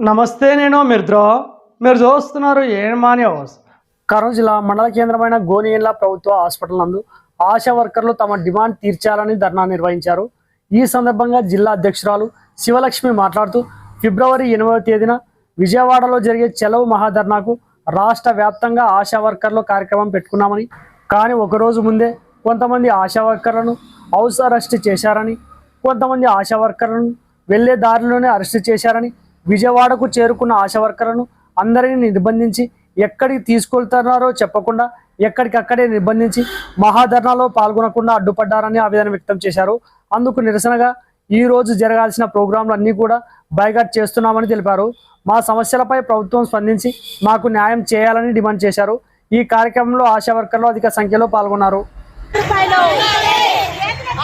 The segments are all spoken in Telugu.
నమస్తే నేను మిర్ద్రో. మీరు చూస్తున్నారు ఏమాని హౌస్ కర్నూలు జిల్లా మండల కేంద్రమైన గోనియన్ల ప్రభుత్వ హాస్పిటల్ నందు ఆశా వర్కర్లు తమ డిమాండ్ తీర్చాలని ధర్నా నిర్వహించారు. ఈ సందర్భంగా జిల్లా అధ్యక్షురాలు శివలక్ష్మి మాట్లాడుతూ ఫిబ్రవరి ఎనిమిదవ తేదీన విజయవాడలో జరిగే చెలవు మహాధర్నాకు రాష్ట్ర వ్యాప్తంగా ఆశా వర్కర్లు కార్యక్రమం పెట్టుకున్నామని కానీ ఒకరోజు ముందే కొంతమంది ఆశా వర్కర్లను హౌస్ అరెస్ట్ చేశారని కొంతమంది ఆశా వర్కర్లను వెళ్ళే దారిలోనే అరెస్ట్ చేశారని విజయవాడకు చేరుకున్న ఆశా వర్కర్లను అందరినీ నిర్బంధించి ఎక్కడికి తీసుకెళ్తున్నారో చెప్పకుండా ఎక్కడికక్కడే నిర్బంధించి మహాధర్నాలో పాల్గొనకుండా అడ్డుపడ్డారని ఆవేదన వ్యక్తం చేశారు. అందుకు నిరసనగా ఈ రోజు జరగాల్సిన ప్రోగ్రాంలు అన్నీ కూడా బైకట్ చేస్తున్నామని తెలిపారు. మా సమస్యలపై ప్రభుత్వం స్పందించి మాకు న్యాయం చేయాలని డిమాండ్ చేశారు. ఈ కార్యక్రమంలో ఆశా వర్కర్లు అధిక సంఖ్యలో పాల్గొన్నారు. స్థాయిలో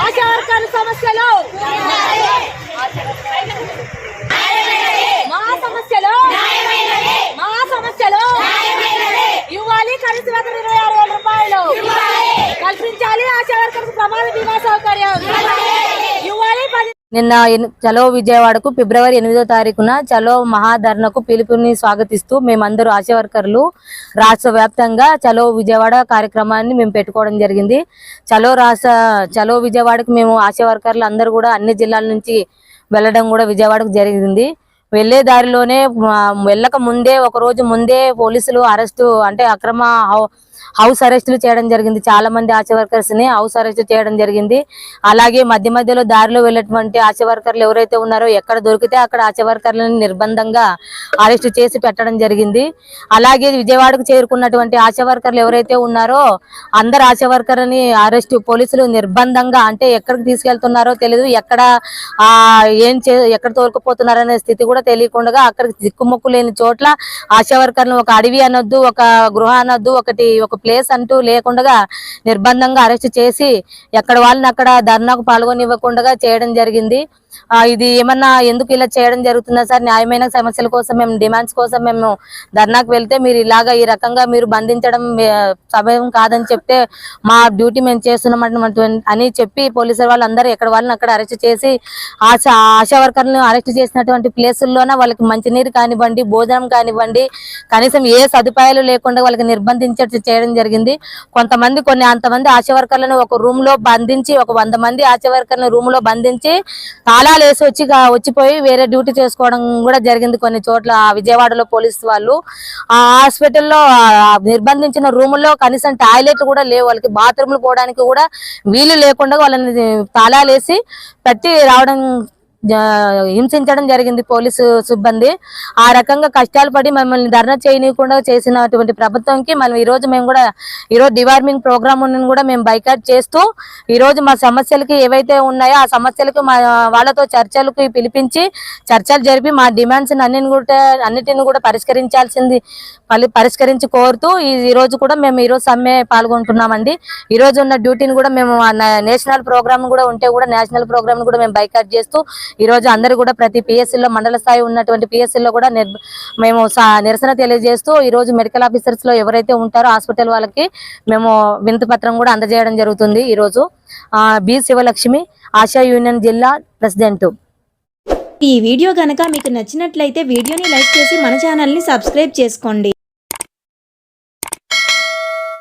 ఆశా వర్కర్ల సమస్యలు. మా సమస్యలు. మా సమస్యలు. ఇవ్వాలి కనీస వేతనం ఇరవై ఆరు వేల రూపాయలు. కల్పించాలి ఆశా వర్కర్లకు ప్రమాద బీమా సౌకర్యం. నిన్న చలో విజయవాడకు ఫిబ్రవరి ఎనిమిదో తారీఖున చలో మహాధరణకు పిలుపుని స్వాగతిస్తూ మేమందరూ ఆశా వర్కర్లు రాష్ట్ర వ్యాప్తంగా చలో విజయవాడ కార్యక్రమాన్ని మేము పెట్టుకోవడం జరిగింది. చలో రాష్ట్ర చలో విజయవాడకు మేము ఆశా వర్కర్లు అందరూ కూడా అన్ని జిల్లాల నుంచి వెళ్ళడం కూడా విజయవాడకు జరిగింది. వెళ్ళే దారిలోనే వెళ్ళక ముందే ఒక రోజు ముందే పోలీసులు అరెస్టు అంటే అక్రమ హౌస్ అరెస్టులు చేయడం జరిగింది. చాలా మంది ఆశ వర్కర్స్ని హౌస్ అరెస్ట్ చేయడం జరిగింది. అలాగే మధ్య మధ్యలో దారిలో వెళ్ళేటువంటి ఆశా వర్కర్లు ఎవరైతే ఉన్నారో ఎక్కడ దొరికితే అక్కడ ఆశా వర్కర్లను నిర్బంధంగా అరెస్ట్ చేసి పెట్టడం జరిగింది. అలాగే విజయవాడకు చేరుకున్నటువంటి ఆశా వర్కర్లు ఎవరైతే ఉన్నారో అందరు ఆశా వర్కర్ని అరెస్ట్ పోలీసులు నిర్బంధంగా అంటే ఎక్కడికి తీసుకెళ్తున్నారో తెలియదు ఎక్కడ ఆ ఏం చే ఎక్కడ తోలుకుపోతున్నారనే స్థితి కూడా తెలియకుండా అక్కడికి దిక్కుముక్కు లేని చోట్ల ఆశా వర్కర్లను ఒక అడవి అనొద్దు ఒక గృహ అనొద్దు ఒకటి ఒక ప్లేస్ అంటూ లేకుండా నిర్బంధంగా అరెస్ట్ చేసి ఎక్కడ వాళ్ళని అక్కడ ధర్నాకు పాల్గొనివ్వకుండా చేయడం జరిగింది. ఇది ఏమన్నా ఎందుకు ఇలా చేయడం జరుగుతుందా సార్? న్యాయమైన సమస్యల కోసం మేము డిమాండ్స్ కోసం మేము ధర్నాకు వెళ్తే మీరు ఇలాగా ఈ రకంగా మీరు బంధించడం సమయం కాదని చెప్తే మా డ్యూటీ మేము చేస్తున్నాం అని చెప్పి పోలీసు వాళ్ళందరూ ఎక్కడ వాళ్ళని అక్కడ అరెస్ట్ చేసి ఆశా ఆశా వర్కర్లను అరెస్ట్ చేసినటువంటి ప్లేసుల్లోన వాళ్ళకి మంచినీరు కానివ్వండి భోజనం కానివ్వండి కనీసం ఏ సదుపాయాలు లేకుండా వాళ్ళకి నిర్బంధించ చేయడం జరిగింది. కొంతమంది కొన్ని అంతమంది ఆశా వర్కర్లను ఒక రూమ్లో బంధించి ఒక వంద మంది ఆశా వర్కర్లను రూమ్లో బంధించి తాళాలు వేసి వచ్చి వచ్చిపోయి వేరే డ్యూటీ చేసుకోవడం కూడా జరిగింది కొన్ని చోట్ల విజయవాడలో పోలీసు వాళ్ళు. ఆ హాస్పిటల్లో నిర్బంధించిన రూముల్లో కనీసం టాయిలెట్ కూడా లేవు. వాళ్ళకి బాత్రూమ్లు పోవడానికి కూడా వీలు లేకుండా వాళ్ళని తాళాలు వేసి పెట్టి రావడం హింసించడం జరిగింది పోలీసు సిబ్బంది. ఆ రకంగా కష్టాలు పడి మమ్మల్ని ధర్నా చేయనీయకుండా చేసినటువంటి ప్రభుత్వంకి మనం ఈ రోజు మేము కూడా ఈరోజు డివార్మింగ్ ప్రోగ్రామ్ కూడా మేము బైకాట్ చేస్తూ ఈరోజు మా సమస్యలకి ఏవైతే ఉన్నాయో ఆ సమస్యలకు మా వాళ్ళతో చర్చలకు పిలిపించి చర్చలు జరిపి మా డిమాండ్స్ అన్నిటిని కూడా అన్నిటిని కూడా పరిష్కరించాల్సింది పలి- పరిష్కరించి కోరుతూ ఈ రోజు కూడా మేము ఈరోజు సమ్మె పాల్గొంటున్నామండి. ఈ రోజు ఉన్న డ్యూటీని కూడా మేము నేషనల్ ప్రోగ్రామ్ కూడా ఉంటే కూడా నేషనల్ ప్రోగ్రామ్ కూడా మేము బైకాట్ చేస్తూ ఈ రోజు అందరూ కూడా ప్రతి పిఎస్సీలో లో మండల స్థాయి ఉన్నటువంటి పిఎస్సీలో లో కూడా నిర్- మేము నిరసన తెలియజేస్తూ ఈ రోజు మెడికల్ ఆఫీసర్స్లో ఎవరైతే ఉంటారో హాస్పిటల్ వాళ్ళకి మేము వినతి పత్రం కూడా అందజేయడం జరుగుతుంది ఈ రోజు. ఆ, బి శివలక్ష్మి ఆశా యూనియన్ జిల్లా ప్రెసిడెంట్. ఈ వీడియో గనక మీకు నచ్చినట్లయితే వీడియోని లైక్ చేసి మన ఛానల్ని సబ్స్క్రైబ్ చేసుకోండి.